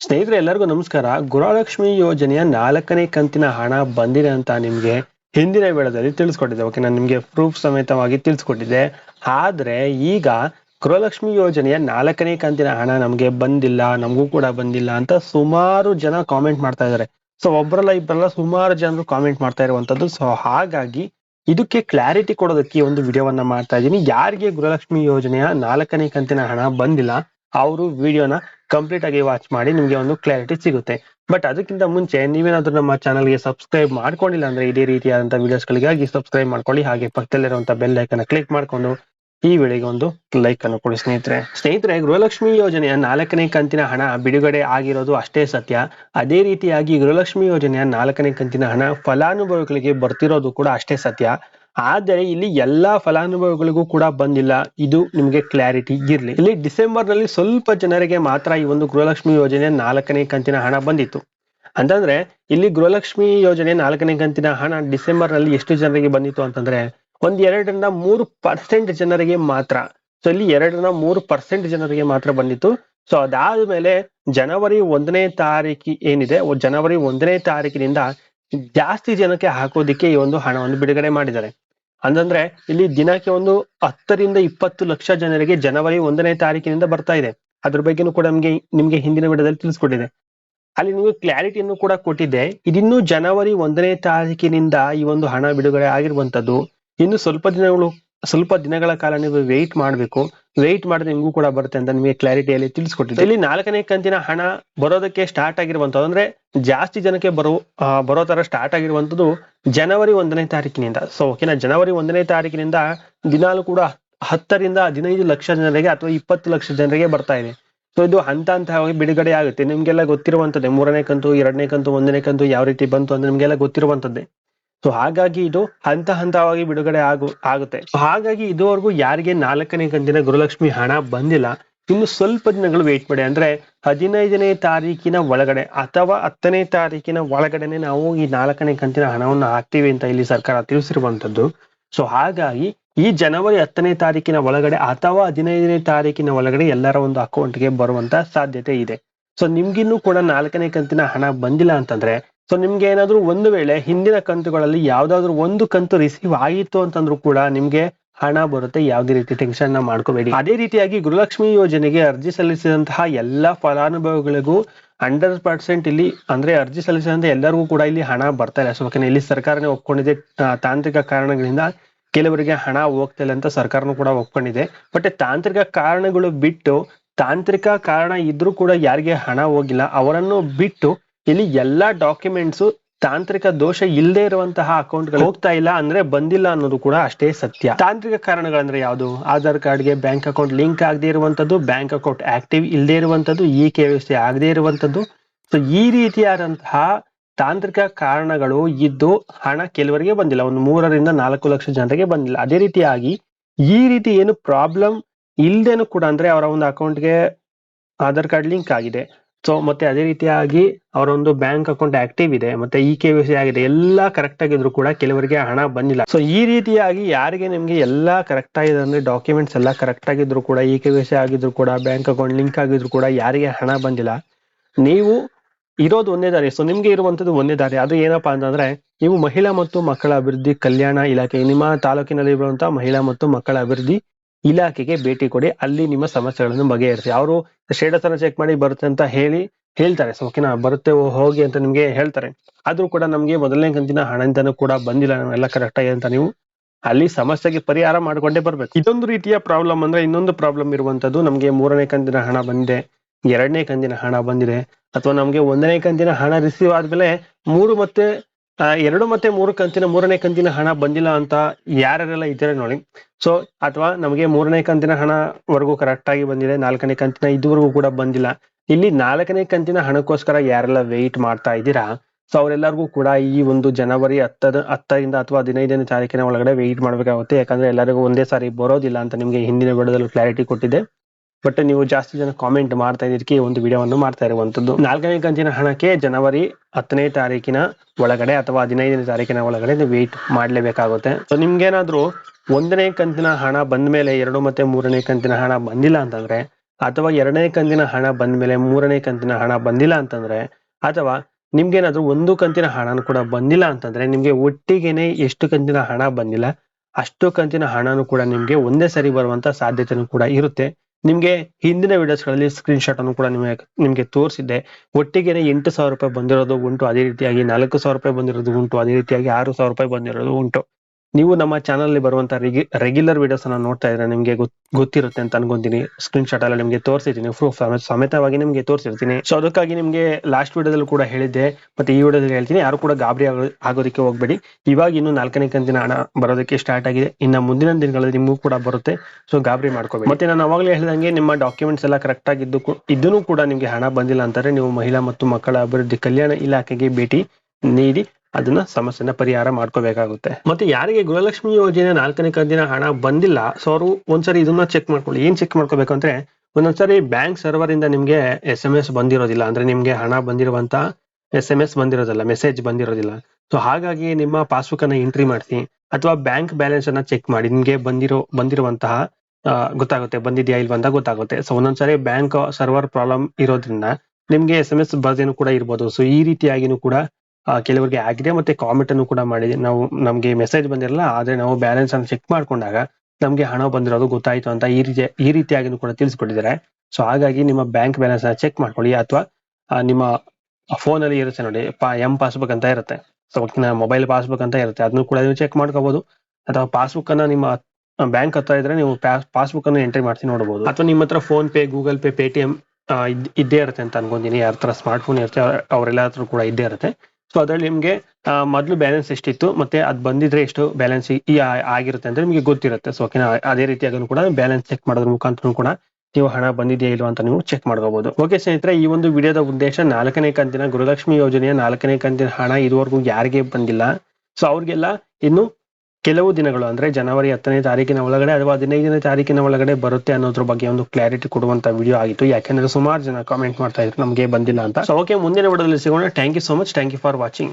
ಸ್ನೇಹಿತರೆ, ಎಲ್ಲರಿಗೂ ನಮಸ್ಕಾರ. ಗೃಹಲಕ್ಷ್ಮಿ ಯೋಜನೆಯ ನಾಲ್ಕನೇ ಕಂತಿನ ಹಣ ಬಂದಿದೆ ಅಂತ ನಿಮ್ಗೆ ಹಿಂದಿನ ವೇಳದಲ್ಲಿ ತಿಳಿಸ್ಕೊಟ್ಟಿದ್ದೆ. ಓಕೆ ನಾನು ನಿಮ್ಗೆ ಪ್ರೂಫ್ ಸಮೇತವಾಗಿ ತಿಳಿಸ್ಕೊಟ್ಟಿದ್ದೆ. ಆದ್ರೆ ಈಗ ಗೃಹಲಕ್ಷ್ಮಿ ಯೋಜನೆಯ ನಾಲ್ಕನೇ ಕಂತಿನ ಹಣ ನಮ್ಗೆ ಬಂದಿಲ್ಲ, ನಮಗೂ ಕೂಡ ಬಂದಿಲ್ಲ ಅಂತ ಸುಮಾರು ಜನ ಕಾಮೆಂಟ್ ಮಾಡ್ತಾ ಇದ್ದಾರೆ. ಸೊ ಒಬ್ಬರಲ್ಲ ಇಬ್ಬರಲ್ಲ ಸುಮಾರು ಜನರು ಕಾಮೆಂಟ್ ಮಾಡ್ತಾ ಇರುವಂತದ್ದು. ಸೊ ಹಾಗಾಗಿ ಇದಕ್ಕೆ ಕ್ಲಾರಿಟಿ ಕೊಡೋದಕ್ಕೆ ಒಂದು ವಿಡಿಯೋವನ್ನ ಮಾಡ್ತಾ ಇದ್ದೀನಿ. ಯಾರಿಗೆ ಗೃಹಲಕ್ಷ್ಮಿ ಯೋಜನೆಯ ನಾಲ್ಕನೇ ಕಂತಿನ ಹಣ ಬಂದಿಲ್ಲ ಅವರು ವಿಡಿಯೋನ ಕಂಪ್ಲೀಟ್ ಆಗಿ ವಾಚ್ ಮಾಡಿ ನಿಮಗೆ ಒಂದು ಕ್ಲಾರಿಟಿ ಸಿಗುತ್ತೆ. ಬಟ್ ಅದಕ್ಕಿಂತ ಮುಂಚೆ ನೀವೇನಾದ್ರೂ ನಮ್ಮ ಚಾನಲ್ಗೆ ಸಬ್ಸ್ಕ್ರೈಬ್ ಮಾಡ್ಕೊಂಡಿಲ್ಲ ಅಂದ್ರೆ ಇದೇ ರೀತಿಯಾದಂತಹ ವಿಡಿಯೋಸ್ಗಳಿಗಾಗಿ ಸಬ್ಸ್ಕ್ರೈಬ್ ಮಾಡ್ಕೊಳ್ಳಿ. ಹಾಗೆ ಪಕ್ಕದಲ್ಲಿರುವಂತಹ ಬೆಲ್ ಐಕನ್ ಕ್ಲಿಕ್ ಮಾಡ್ಕೊಂಡು ಈ ವೇಳೆಗೆ ಒಂದು ಲೈಕ್ ಅನ್ನು ಕೊಡಿ ಸ್ನೇಹಿತರೆ. ಸ್ನೇಹಿತರೆ, ಗೃಹಲಕ್ಷ್ಮಿ ಯೋಜನೆಯ ನಾಲ್ಕನೇ ಕಂತಿನ ಹಣ ಬಿಡುಗಡೆ ಆಗಿರೋದು ಅಷ್ಟೇ ಸತ್ಯ. ಅದೇ ರೀತಿಯಾಗಿ ಗೃಹಲಕ್ಷ್ಮಿ ಯೋಜನೆಯ ನಾಲ್ಕನೇ ಕಂತಿನ ಹಣ ಫಲಾನುಭವಿಗಳಿಗೆ ಬರ್ತಿರೋದು ಕೂಡ ಅಷ್ಟೇ ಸತ್ಯ. ಆದರೆ ಇಲ್ಲಿ ಎಲ್ಲಾ ಫಲಾನುಭವಿಗಳಿಗೂ ಕೂಡ ಬಂದಿಲ್ಲ. ಇದು ನಿಮಗೆ ಕ್ಲಾರಿಟಿ ಇರಲಿ. ಇಲ್ಲಿ ಡಿಸೆಂಬರ್ನಲ್ಲಿ ಸ್ವಲ್ಪ ಜನರಿಗೆ ಮಾತ್ರ ಈ ಒಂದು ಗೃಹಲಕ್ಷ್ಮಿ ಯೋಜನೆ ನಾಲ್ಕನೇ ಕಂತಿನ ಹಣ ಬಂದಿತ್ತು. ಅಂತಂದ್ರೆ ಇಲ್ಲಿ ಗೃಹಲಕ್ಷ್ಮಿ ಯೋಜನೆ ನಾಲ್ಕನೇ ಕಂತಿನ ಹಣ ಡಿಸೆಂಬರ್ನಲ್ಲಿ ಎಷ್ಟು ಜನರಿಗೆ ಬಂದಿತ್ತು ಅಂತಂದ್ರೆ ಒಂದ್ ಎರಡರಿಂದ ಮೂರು ಪರ್ಸೆಂಟ್ ಜನರಿಗೆ ಮಾತ್ರ. ಸೊ ಇಲ್ಲಿ ಎರಡರಿಂದ ಮೂರು ಪರ್ಸೆಂಟ್ ಜನರಿಗೆ ಮಾತ್ರ ಬಂದಿತ್ತು. ಸೊ ಅದಾದ್ಮೇಲೆ ಜನವರಿ ಒಂದನೇ ತಾರೀಕಿ ಏನಿದೆ ಜನವರಿ ಒಂದನೇ ತಾರೀಕಿನಿಂದ ಜಾಸ್ತಿ ಜನಕ್ಕೆ ಹಾಕೋದಿಕ್ಕೆ ಈ ಒಂದು ಹಣವನ್ನು ಬಿಡುಗಡೆ ಮಾಡಿದ್ದಾರೆ. ಅಂತಂದ್ರೆ ಇಲ್ಲಿ ದಿನಕ್ಕೆ ಒಂದು ಹತ್ತರಿಂದ ಇಪ್ಪತ್ತು ಲಕ್ಷ ಜನರಿಗೆ ಜನವರಿ ಒಂದನೇ ತಾರೀಕಿನಿಂದ ಬರ್ತಾ ಇದೆ. ಅದ್ರ ಬಗ್ಗೆನೂ ಕೂಡ ನಮ್ಗೆ ನಿಮ್ಗೆ ಹಿಂದಿನ ವಿಡದಲ್ಲಿ ತಿಳಿಸ್ಕೊಟ್ಟಿದೆ. ಅಲ್ಲಿ ನೀವು ಕ್ಲಾರಿಟಿಯನ್ನು ಕೂಡ ಕೊಟ್ಟಿದ್ದೆ. ಇದಿನ್ನು ಜನವರಿ ಒಂದನೇ ತಾರೀಕಿನಿಂದ ಈ ಒಂದು ಹಣ ಬಿಡುಗಡೆ ಆಗಿರುವಂತದ್ದು, ಇನ್ನು ಸ್ವಲ್ಪ ದಿನಗಳು ಸ್ವಲ್ಪ ದಿನಗಳ ಕಾಲ ನೀವು ವೆಯ್ಟ್ ಮಾಡಬೇಕು. ವೆಯ್ಟ್ ಮಾಡಿದ್ರೆ ನಿಮಗೂ ಕೂಡ ಬರುತ್ತೆ ಅಂತ ನಿಮಗೆ ಕ್ಲಾರಿಟಿಯಲ್ಲಿ ತಿಳಿಸ್ಕೊಟ್ಟಿದ್ದೆ. ಇಲ್ಲಿ ನಾಲ್ಕನೇ ಕಂತಿನ ಹಣ ಬರೋದಕ್ಕೆ ಸ್ಟಾರ್ಟ್ ಆಗಿರುವಂತದ್ದು ಅಂದ್ರೆ ಜಾಸ್ತಿ ಜನಕ್ಕೆ ಬರೋ ಬರೋ ತರ ಸ್ಟಾರ್ಟ್ ಆಗಿರುವಂತದ್ದು ಜನವರಿ ಒಂದನೇ ತಾರೀಕಿನಿಂದ. ಸೊ ಓಕೆನಾ ಜನವರಿ ಒಂದನೇ ತಾರೀಕಿನಿಂದ ದಿನಾಲು ಕೂಡ ಹತ್ತರಿಂದ ಹದಿನೈದು ಲಕ್ಷ ಜನರಿಗೆ ಅಥವಾ ಇಪ್ಪತ್ತು ಲಕ್ಷ ಜನರಿಗೆ ಬರ್ತಾ ಇದೆ. ಸೊ ಇದು ಹಂತ ಹಂತವಾಗಿ ಬಿಡುಗಡೆ ಆಗುತ್ತೆ. ನಿಮ್ಗೆಲ್ಲ ಗೊತ್ತಿರುವಂತದ್ದೇ ಮೂರನೇ ಕಂತು, ಎರಡನೇ ಕಂತು, ಒಂದನೇ ಕಂತು ಯಾವ ರೀತಿ ಬಂತು ಅಂದ್ರೆ ನಿಮ್ಗೆಲ್ಲ ಗೊತ್ತಿರುವಂತದ್ದೇ ಸೊ ಹಾಗಾಗಿ ಇದು ಹಂತ ಹಂತವಾಗಿ ಬಿಡುಗಡೆ ಆಗು, ಆಗುತ್ತೆ. ಹಾಗಾಗಿ ಇದುವರೆಗೂ ಯಾರಿಗೆ ನಾಲ್ಕನೇ ಕಂತಿನ ಗುರುಲಕ್ಷ್ಮಿ ಹಣ ಬಂದಿಲ್ಲ, ಇನ್ನು ಸ್ವಲ್ಪ ದಿನಗಳು ವೇಟ್ ಮಾಡಿ. ಅಂದ್ರೆ ಹದಿನೈದನೇ ತಾರೀಕಿನ ಒಳಗಡೆ ಅಥವಾ ಹತ್ತನೇ ತಾರೀಕಿನ ಒಳಗಡೆನೆ ನಾವು ಈ ನಾಲ್ಕನೇ ಕಂತಿನ ಹಣವನ್ನು ಹಾಕ್ತೀವಿ ಅಂತ ಇಲ್ಲಿ ಸರ್ಕಾರ ತಿಳಿಸಿರುವಂತದ್ದು. ಸೊ ಹಾಗಾಗಿ ಈ ಜನವರಿ ಹತ್ತನೇ ತಾರೀಕಿನ ಒಳಗಡೆ ಅಥವಾ ಹದಿನೈದನೇ ತಾರೀಕಿನ ಒಳಗಡೆ ಎಲ್ಲರ ಒಂದು ಅಕೌಂಟ್ಗೆ ಬರುವಂತ ಸಾಧ್ಯತೆ ಇದೆ. ಸೊ ನಿಮ್ಗಿನ್ನೂ ಕೂಡ ನಾಲ್ಕನೇ ಕಂತಿನ ಹಣ ಬಂದಿಲ್ಲ ಅಂತಂದ್ರೆ ಸೊ ನಿಮ್ಗೆ ಏನಾದ್ರು ಒಂದು ವೇಳೆ ಹಿಂದಿನ ಕಂತುಗಳಲ್ಲಿ ಯಾವ್ದಾದ್ರು ಒಂದು ಕಂತು ರಿಸೀವ್ ಆಯಿತು ಅಂತಂದ್ರೂ ಕೂಡ ನಿಮ್ಗೆ ಹಣ ಬರುತ್ತೆ. ಯಾವುದೇ ರೀತಿ ಟೆನ್ಷನ್ನ ಮಾಡ್ಕೋಬೇಡಿ. ಅದೇ ರೀತಿಯಾಗಿ ಗೃಹಲಕ್ಷ್ಮಿ ಯೋಜನೆಗೆ ಅರ್ಜಿ ಸಲ್ಲಿಸಿದಂತಹ ಎಲ್ಲಾ ಫಲಾನುಭವಿಗಳಿಗೂ ಹಂಡ್ರೆಡ್ ಪರ್ಸೆಂಟ್ ಇಲ್ಲಿ ಅಂದ್ರೆ ಅರ್ಜಿ ಸಲ್ಲಿಸಿದಂತ ಎಲ್ಲರಿಗೂ ಕೂಡ ಇಲ್ಲಿ ಹಣ ಬರ್ತಾ ಇಲ್ಲ. ಸೊ ಇಲ್ಲಿ ಸರ್ಕಾರನೇ ಒಪ್ಕೊಂಡಿದೆ. ತಾಂತ್ರಿಕ ಕಾರಣಗಳಿಂದ ಕೆಲವರಿಗೆ ಹಣ ಹೋಗ್ತಾ ಇಲ್ಲ ಅಂತ ಸರ್ಕಾರನೂ ಕೂಡ ಒಪ್ಕೊಂಡಿದೆ. ಬಟ್ ತಾಂತ್ರಿಕ ಕಾರಣಗಳು ಬಿಟ್ಟು ತಾಂತ್ರಿಕ ಕಾರಣ ಇದ್ರೂ ಕೂಡ ಯಾರಿಗೆ ಹಣ ಹೋಗಿಲ್ಲ, ಅವರನ್ನು ಬಿಟ್ಟು ಇಲ್ಲಿ ಎಲ್ಲಾ ಡಾಕ್ಯುಮೆಂಟ್ಸ್ ತಾಂತ್ರಿಕ ದೋಷ ಇಲ್ಲದೆ ಇರುವಂತಹ ಅಕೌಂಟ್ ಹೋಗ್ತಾ ಇಲ್ಲ ಅಂದ್ರೆ ಬಂದಿಲ್ಲ ಅನ್ನೋದು ಕೂಡ ಅಷ್ಟೇ ಸತ್ಯ. ತಾಂತ್ರಿಕ ಕಾರಣಗಳಂದ್ರೆ ಯಾವುದು? ಆಧಾರ್ ಕಾರ್ಡ್ಗೆ ಬ್ಯಾಂಕ್ ಅಕೌಂಟ್ ಲಿಂಕ್ ಆಗದೆ ಇರುವಂತದ್ದು ಬ್ಯಾಂಕ್ ಅಕೌಂಟ್ ಆಕ್ಟಿವ್ ಇಲ್ಲದೆ ಇರುವಂತದ್ದು ಇ ಕೆ ವ್ಯವಸ್ಥೆ ಆಗದೆ ಇರುವಂತದ್ದು. ಸೊ ಈ ರೀತಿಯಾದಂತಹ ತಾಂತ್ರಿಕ ಕಾರಣಗಳು ಇದ್ದು ಹಣ ಕೆಲವರಿಗೆ ಬಂದಿಲ್ಲ. ಒಂದು ಮೂರರಿಂದ ನಾಲ್ಕು ಲಕ್ಷ ಜನರಿಗೆ ಬಂದಿಲ್ಲ. ಅದೇ ರೀತಿಯಾಗಿ ಈ ರೀತಿ ಏನು ಪ್ರಾಬ್ಲಮ್ ಇಲ್ದೇನು ಕೂಡ ಅಂದ್ರೆ ಅವರ ಒಂದು ಅಕೌಂಟ್ಗೆ ಆಧಾರ್ ಕಾರ್ಡ್ ಲಿಂಕ್ ಆಗಿದೆ. ಸೊ ಮತ್ತೆ ಅದೇ ರೀತಿಯಾಗಿ ಅವರ ಒಂದು ಬ್ಯಾಂಕ್ ಅಕೌಂಟ್ ಆಕ್ಟಿವ್ ಇದೆ, ಮತ್ತೆ ಇ ಕೆ ಸಿ ಆಗಿದೆ, ಎಲ್ಲಾ ಕರೆಕ್ಟ್ ಆಗಿದ್ರು ಕೂಡ ಕೆಲವರಿಗೆ ಹಣ ಬಂದಿಲ್ಲ. ಸೊ ಈ ರೀತಿಯಾಗಿ ಯಾರಿಗೆ ನಿಮ್ಗೆ ಎಲ್ಲಾ ಕರೆಕ್ಟ್ ಆಗಿದೆ ಅಂದ್ರೆ ಡಾಕ್ಯುಮೆಂಟ್ಸ್ ಎಲ್ಲ ಕರೆಕ್ಟ್ ಆಗಿದ್ರು ಕೂಡ ಇ ಕೆ ಸಿ ಆಗಿದ್ರು ಕೂಡ ಬ್ಯಾಂಕ್ ಅಕೌಂಟ್ ಲಿಂಕ್ ಆಗಿದ್ರು ಕೂಡ ಯಾರಿಗೆ ಹಣ ಬಂದಿಲ್ಲ, ನೀವು ಇರೋದು ಒಂದೇ ದಾರಿ. ಸೊ ನಿಮ್ಗೆ ಇರುವಂತದ್ದು ಒಂದೇ ದಾರಿ. ಅದು ಏನಪ್ಪಾ ಅಂತಂದ್ರೆ, ನೀವು ಮಹಿಳಾ ಮತ್ತು ಮಕ್ಕಳ ಅಭಿವೃದ್ಧಿ ಕಲ್ಯಾಣ ಇಲಾಖೆ, ನಿಮ್ಮ ತಾಲೂಕಿನಲ್ಲಿ ಇರುವಂತಹ ಮಹಿಳಾ ಮತ್ತು ಮಕ್ಕಳ ಅಭಿವೃದ್ಧಿ ಇಲಾಖೆಗೆ ಭೇಟಿ ಕೊಡಿ, ಅಲ್ಲಿ ನಿಮ್ಮ ಸಮಸ್ಯೆಗಳನ್ನು ಬಗೆಹರಿಸಿ. ಅವರು ಸ್ಟೇಟಸ್ ಅನ್ನ ಚೆಕ್ ಮಾಡಿ ಬರುತ್ತೆ ಅಂತ ಹೇಳಿ ಹೇಳ್ತಾರೆ. ಸೊ ಓಕೆನಾ? ಬರುತ್ತೆ, ಹೋಗಿ ಅಂತ ನಿಮ್ಗೆ ಹೇಳ್ತಾರೆ. ಆದ್ರೂ ಕೂಡ ನಮ್ಗೆ ಮೊದಲನೇ ಕಂತಿನ ಅಂತಾನೂ ಕೂಡ ಬಂದಿಲ್ಲ. ಎಲ್ಲ ಕರೆಕ್ಟ್ ಆಗಿದೆ ಅಂತ ನೀವು ಅಲ್ಲಿ ಸಮಸ್ಯೆಗೆ ಪರಿಹಾರ ಮಾಡ್ಕೊಂಡೇ ಬರ್ಬೇಕು. ಇದೊಂದು ರೀತಿಯ ಪ್ರಾಬ್ಲಮ್ ಅಂದ್ರೆ ಇನ್ನೊಂದು ಪ್ರಾಬ್ಲಮ್ ಇರುವಂತದ್ದು ನಮ್ಗೆ ಮೂರನೇ ಕಂತಿನ ಹಣ ಬಂದಿದೆ, ಎರಡನೇ ಕಂತಿನ ಹಣ ಬಂದಿದೆ, ಅಥವಾ ನಮ್ಗೆ ಒಂದನೇ ಕಂತಿನ ಹಣ ರಿಸೀವ್ ಆದ್ಮೇಲೆ ಮೂರು ಮತ್ತೆ ಎರಡು ಮತ್ತೆ ಮೂರು ಕಂತಿನ ಮೂರನೇ ಕಂತಿನ ಹಣ ಬಂದಿಲ್ಲ ಅಂತ ಯಾರ್ಯಾರೆಲ್ಲ ಇದ್ದಾರೆ ನೋಡಿ. ಸೊ ಅಥವಾ ನಮಗೆ ಮೂರನೇ ಕಂತಿನ ಹಣ ಹಣವರೆಗೂ ಕರೆಕ್ಟ್ ಆಗಿ ಬಂದಿದೆ, ನಾಲ್ಕನೇ ಕಂತಿನ ಇದುವರೆಗೂ ಕೂಡ ಬಂದಿಲ್ಲ. ಇಲ್ಲಿ ನಾಲ್ಕನೇ ಕಂತಿನ ಹಣಕ್ಕೋಸ್ಕರ ಯಾರೆಲ್ಲ ವೆಯ್ಟ್ ಮಾಡ್ತಾ ಇದ್ದೀರಾ? ಸೊ ಅವರೆಲ್ಲರಿಗೂ ಕೂಡ ಈ ಒಂದು ಜನವರಿ ಹತ್ತದ, ಹತ್ತರಿಂದ ಅಥವಾ ಹದಿನೈದನೇ ತಾರೀಕಿನ ಒಳಗಡೆ ವೆಯ್ಟ್ ಮಾಡ್ಬೇಕಾಗುತ್ತೆ. ಯಾಕಂದ್ರೆ ಎಲ್ಲರಿಗೂ ಒಂದೇ ಸಾರಿ ಬರೋದಿಲ್ಲ ಅಂತ ನಿಮಗೆ ಹಿಂದಿನ ವಿಡಿಯೋದಲ್ಲಿ ಕ್ಲಾರಿಟಿ ಕೊಟ್ಟಿದೆ ಬಟ್ ನೀವು ಜಾಸ್ತಿ ಜನ ಕಾಮೆಂಟ್ ಮಾಡ್ತಾ ಇದಕ್ಕೆ ಒಂದು ವಿಡಿಯೋವನ್ನು ಮಾಡ್ತಾ ಇರುವಂತದ್ದು. ನಾಲ್ಕನೇ ಕಂತಿನ ಹಣಕ್ಕೆ ಜನವರಿ ಹತ್ತನೇ ತಾರೀಕಿನ ಒಳಗಡೆ ಅಥವಾ ಹದಿನೈದನೇ ತಾರೀಕಿನ ಒಳಗಡೆ ವೇಟ್ ಮಾಡ್ಲೇಬೇಕಾಗುತ್ತೆ. ಸೊ ನಿಮ್ಗೇನಾದ್ರೂ ಒಂದನೇ ಕಂತಿನ ಹಣ ಬಂದ ಮೇಲೆ ಎರಡು ಮತ್ತೆ ಮೂರನೇ ಕಂತಿನ ಹಣ ಬಂದಿಲ್ಲ ಅಂತಂದ್ರೆ, ಅಥವಾ ಎರಡನೇ ಕಂತಿನ ಹಣ ಬಂದ ಮೇಲೆ ಮೂರನೇ ಕಂತಿನ ಹಣ ಬಂದಿಲ್ಲ ಅಂತಂದ್ರೆ, ಅಥವಾ ನಿಮ್ಗೇನಾದ್ರೂ ಒಂದು ಕಂತಿನ ಹಣನೂ ಕೂಡ ಬಂದಿಲ್ಲ ಅಂತಂದ್ರೆ, ನಿಮ್ಗೆ ಒಟ್ಟಿಗೆನೆ ಎಷ್ಟು ಕಂತಿನ ಹಣ ಬಂದಿಲ್ಲ, ಅಷ್ಟು ಕಂತಿನ ಹಣನೂ ಕೂಡ ನಿಮ್ಗೆ ಒಂದೇ ಸರಿ ಬರುವಂತ ಸಾಧ್ಯತೆನೂ ಕೂಡ ಇರುತ್ತೆ. ನಿಮ್ಗೆ ಹಿಂದಿನ ವಿಡಿಯೋಸ್ಗಳಲ್ಲಿ ಸ್ಕ್ರೀನ್ ಶಾಟ್ ಅನ್ನು ಕೂಡ ನಿಮಗೆ, ನಿಮ್ಗೆ ತೋರಿಸಿದ್ದೆ. ಒಟ್ಟಿಗೆ ಎಂಟು ಸಾವಿರ ರೂಪಾಯಿ ಬಂದಿರೋದು ಉಂಟು. ಅದೇ ರೀತಿಯಾಗಿ ನಾಲ್ಕು ಸಾವಿರ ರೂಪಾಯಿ ಬಂದಿರೋದು ಉಂಟು. ಅದೇ ರೀತಿಯಾಗಿ ಆರು ಸಾವಿರ ರೂಪಾಯಿ ಬಂದಿರೋದು ಉಂಟು. ನೀವು ನಮ್ಮ ಚಾನಲ್ ಅಲ್ಲಿ ಬರುವಂತ ರೆಗ್ಯುಲರ್ ವಿಡಿಯೋಸ್ ಅನ್ನ ನೋಡ್ತಾ ಇದ್ರೆ ನಿಮ್ಗೆ ಗೊತ್- ಗೊತ್ತಿರುತ್ತೆ ಅಂತ ಅನ್ಕೊಂತೀನಿ. ಸ್ಕ್ರೀನ್ ಶಾಟ್ ಎಲ್ಲ ನಿಮ್ಗೆ ತೋರಿಸಿದ್ದೀನಿ. ಪ್ರೂಫ್ ಸಮೇತವಾಗಿ ನಿಮ್ಗೆ ತೋರಿಸಿರ್ತೀನಿ. ಸೊ ಅದಕ್ಕಾಗಿ ನಿಮ್ಗೆ ಲಾಸ್ಟ್ ವಿಡಿಯೋದಲ್ಲಿ ಕೂಡ ಹೇಳಿದ್ದೆ. ಮತ್ತೆ ಈ ವಿಡಿಯೋದಲ್ಲಿ ಹೇಳ್ತೀನಿ. ಯಾರು ಕೂಡ ಗಾಬರಿ ಆಗೋ- ಆಗೋದಕ್ಕೆ ಹೋಗ್ಬೇಡಿ. ಇವಾಗ ಇನ್ನು ನಾಲ್ಕನೇ ಕಂತಿನ ಹಣ ಬರೋದಕ್ಕೆ ಸ್ಟಾರ್ಟ್ ಆಗಿದೆ. ಇನ್ನ ಮುಂದಿನ ದಿನಗಳಲ್ಲಿ ನಿಮಗೂ ಕೂಡ ಬರುತ್ತೆ. ಸೊ ಗಾಬರಿ ಮಾಡ್ಕೋಬೇಕು ಮತ್ತೆ ನಾನು ಅವಾಗಲೇ ಹೇಳಿದಂಗೆ ನಿಮ್ಮ ಡಾಕ್ಯುಮೆಂಟ್ಸ್ ಎಲ್ಲ ಕರೆಕ್ಟ್ ಆಗಿದ್ದು ಇದನ್ನು ಕೂಡ ನಿಮ್ಗೆ ಹಣ ಬಂದಿಲ್ಲ ಅಂತಾರೆ. ನೀವು ಮಹಿಳಾ ಮತ್ತು ಮಕ್ಕಳ ಅಭಿವೃದ್ಧಿ ಕಲ್ಯಾಣ ಇಲಾಖೆಗೆ ಭೇಟಿ ನೀಡಿ ಅದನ್ನ ಸಮಸ್ಯೆನ ಪರಿಹಾರ ಮಾಡ್ಕೋಬೇಕಾಗುತ್ತೆ. ಮತ್ತೆ ಯಾರಿಗೆ ಗೃಹಲಕ್ಷ್ಮಿ ಯೋಜನೆ ನಾಲ್ಕನೇ ಕಂತಿನ ಹಣ ಬಂದಿಲ್ಲ ಸೊ ಅವರು ಒಂದ್ಸರಿ ಇದನ್ನ ಚೆಕ್ ಮಾಡ್ಕೊಳ್ಳಿ. ಏನ್ ಚೆಕ್ ಮಾಡ್ಕೋಬೇಕು ಅಂದ್ರೆ, ಒಂದೊಂದ್ಸರಿ ಬ್ಯಾಂಕ್ ಸರ್ವರ್ ಇಂದ ನಿಮ್ಗೆ ಎಸ್ ಎಂ ಎಸ್ ಬಂದಿರೋದಿಲ್ಲ. ಅಂದ್ರೆ ನಿಮ್ಗೆ ಹಣ ಬಂದಿರುವಂತ ಎಸ್ ಎಂ ಎಸ್ ಬಂದಿರೋದಿಲ್ಲ ಮೆಸೇಜ್ ಬಂದಿರೋದಿಲ್ಲ. ಸೊ ಹಾಗಾಗಿ ನಿಮ್ಮ ಪಾಸ್ಬುಕ್ ಅನ್ನ ಎಂಟ್ರಿ ಮಾಡಿಸಿ, ಅಥವಾ ಬ್ಯಾಂಕ್ ಬ್ಯಾಲೆನ್ಸ್ ಅನ್ನ ಚೆಕ್ ಮಾಡಿ. ನಿಮ್ಗೆ ಬಂದಿರೋ, ಬಂದಿರುವಂತಹ ಗೊತ್ತಾಗುತ್ತೆ, ಬಂದಿದ್ಯಾ ಇಲ್ವಂತ ಗೊತ್ತಾಗುತ್ತೆ. ಸೊ ಒಂದೊಂದ್ಸರಿ ಬ್ಯಾಂಕ್ ಸರ್ವರ್ ಪ್ರಾಬ್ಲಮ್ ಇರೋದ್ರಿಂದ ನಿಮ್ಗೆ ಎಸ್ ಎಂ ಎಸ್ ಬರ್ದೇನು ಕೂಡ ಇರ್ಬೋದು. ಸೊ ಈ ರೀತಿಯಾಗಿನೂ ಕೂಡ ಕೆಲವರಿಗೆ ಆಗಿದೆ ಮತ್ತೆ ಕಾಮೆಂಟ್ ಅನ್ನು ಕೂಡ ಮಾಡಿದೆ. ನಾವು, ನಮ್ಗೆ ಮೆಸೇಜ್ ಬಂದಿರಲ್ಲ, ಆದ್ರೆ ನಾವು ಬ್ಯಾಲೆನ್ಸ್ ಅನ್ನು ಚೆಕ್ ಮಾಡ್ಕೊಂಡಾಗ ನಮ್ಗೆ ಹಣ ಬಂದಿರೋದು ಗೊತ್ತಾಯ್ತು ಅಂತ ಈ ರೀತಿ, ಈ ರೀತಿಯಾಗಿ ಕೂಡ ತಿಳಿಸ್ಕೊಟ್ಟಿದ್ದಾರೆ. ಸೊ ಹಾಗಾಗಿ ನಿಮ್ಮ ಬ್ಯಾಂಕ್ ಬ್ಯಾಲೆನ್ಸ್ ಅನ್ನ ಚೆಕ್ ಮಾಡ್ಕೊಳ್ಳಿ ಅಥವಾ ನಿಮ್ಮ ಫೋನ್ ಅಲ್ಲಿ ಇರುತ್ತೆ ನೋಡಿ ಎಂ ಪಾಸ್ಬುಕ್ ಅಂತ ಇರುತ್ತೆ. ಸೊ ಮೊಬೈಲ್ ಪಾಸ್ಬುಕ್ ಅಂತ ಇರುತ್ತೆ. ಅದನ್ನು ಕೂಡ ನೀವು ಚೆಕ್ ಮಾಡ್ಕೋಬಹುದು ಅಥವಾ ಪಾಸ್ಬುಕ್ ಅನ್ನ ನಿಮ್ಮ ಬ್ಯಾಂಕ್ ಹತ್ರ ಇದ್ರೆ ನೀವು ಪಾಸ್ಬುಕ್ ಅನ್ನು ಎಂಟ್ರಿ ಮಾಡಿಸಿ ನೋಡಬಹುದು ಅಥವಾ ನಿಮ್ಮ ಹತ್ರ PhonePe Google Pay Paytm ಇದ್ದೇ ಇರುತ್ತೆ ಅಂತ ಅನ್ಕೊಂತೀನಿ. ಯಾರ ಹತ್ರ ಸ್ಮಾರ್ಟ್ ಫೋನ್ ಇರುತ್ತೆ, ಅವ್ರ- ಅವರೆಲ್ಲ ಹತ್ರ ಕೂಡ ಇದ್ದೇ ಇರುತ್ತೆ. ಸೊ ಅದ್ರಲ್ಲಿ ನಿಮ್ಗೆ ಮೊದಲು ಬ್ಯಾಲೆನ್ಸ್ ಎಷ್ಟಿತ್ತು, ಮತ್ತೆ ಅದು ಬಂದಿದ್ರೆ ಎಷ್ಟು ಬ್ಯಾಲೆನ್ಸ್ ಆಗಿರುತ್ತೆ ಅಂದ್ರೆ ನಿಮಗೆ ಗೊತ್ತಿರುತ್ತೆ. ಸೊ ಓಕೆನಾ ಅದೇ ಅದನ್ನು ಕೂಡ ಬ್ಯಾಲೆನ್ಸ್ ಚೆಕ್ ಮಾಡೋದ್ರ ಮುಖಾಂತರ ಕೂಡ ನೀವು ಹಣ ಬಂದಿದೆಯಾ ಇಲ್ವಾ ಅಂತ ನೀವು ಚೆಕ್ ಮಾಡ್ಕೋಬಹುದು ಓಕೆ ಸ್ನೇಹಿತರೆ, ಈ ಒಂದು ವಿಡಿಯೋದ ಉದ್ದೇಶ ನಾಲ್ಕನೇ ಕಂತಿನ ಗೃಹಲಕ್ಷ್ಮಿ ಯೋಜನೆಯ ನಾಲ್ಕನೇ ಕಂತಿನ ಹಣ ಇದುವರೆಗೂ ಯಾರಿಗೆ ಬಂದಿಲ್ಲ. ಸೊ ಅವ್ರಿಗೆಲ್ಲ ಇನ್ನು ಕೆಲವು ದಿನಗಳು, ಅಂದ್ರೆ ಜನವರಿ ಹತ್ತನೇ ತಾರೀಕಿನ ಒಳಗಡೆ ಅಥವಾ ಹದಿನೈದನೇ ತಾರೀಕಿನ ಒಳಗಡೆ ಬರುತ್ತೆ ಅನ್ನೋದ್ರ ಬಗ್ಗೆ ಒಂದು ಕ್ಲಾರಿಟಿ ಕೊಡುವಂತ ವಿಡಿಯೋ ಆಗಿತ್ತು. ಯಾಕೆಂದ್ರೆ ಸುಮಾರು ಜನ ಕಾಮೆಂಟ್ ಮಾಡ್ತಾ ಇದ್ರು, ನಮಗೆ ಬಂದಿಲ್ಲ ಅಂತ. ಓಕೆ ಮುಂದಿನ ವಿಡಿಯೋದಲ್ಲಿ ಸಿಗೋಣ. Thank you so much thank you for watching